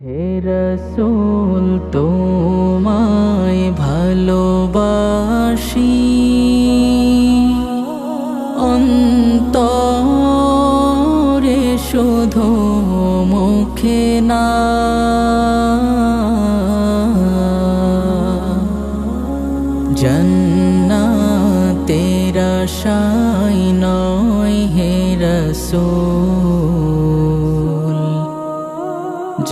হে রসুল তোমায় ভালোবাসি। অন্তরে শোধো মুখে না। জন্না তেরা শাই নয় হে রসুল।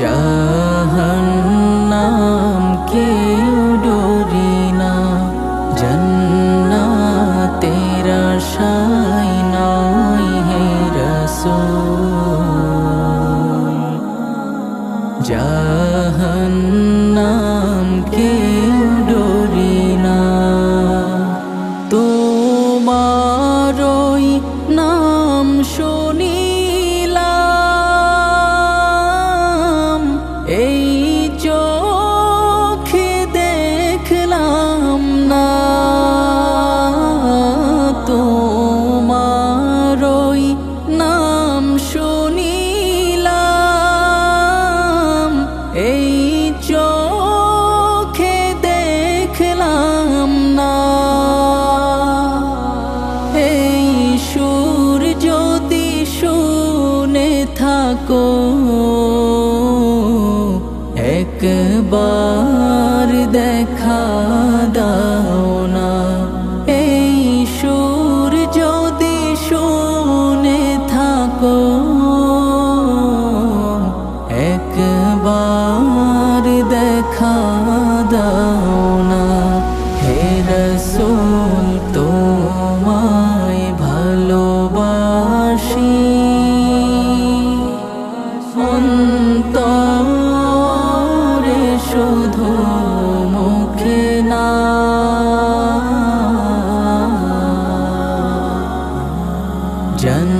জাহান্নামকে আসি অন্তরে শুধু মুখে না। জন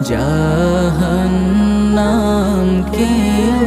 জাহান্নাম কেউ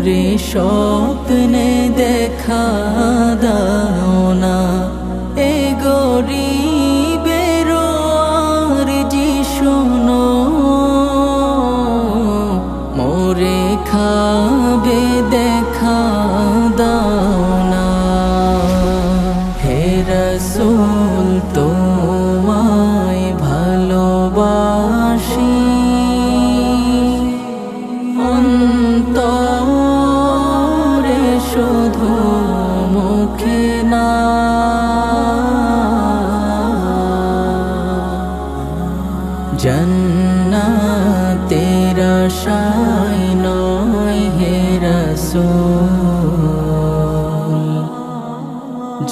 মোরে স্বপ্নে দেখা আশায় নয় হে রসুল।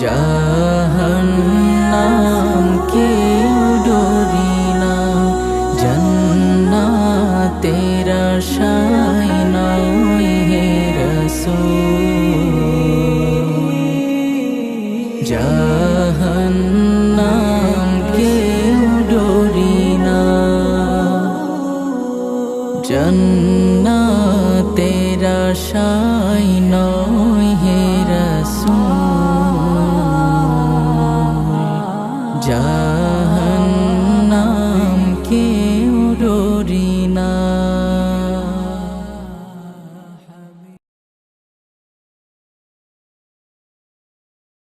জাহান্নাম কেউ ডরি না জন্নাতের আশায় নয় হে রসুল। জন্নাতের আশায় নয় হে রসুল। যা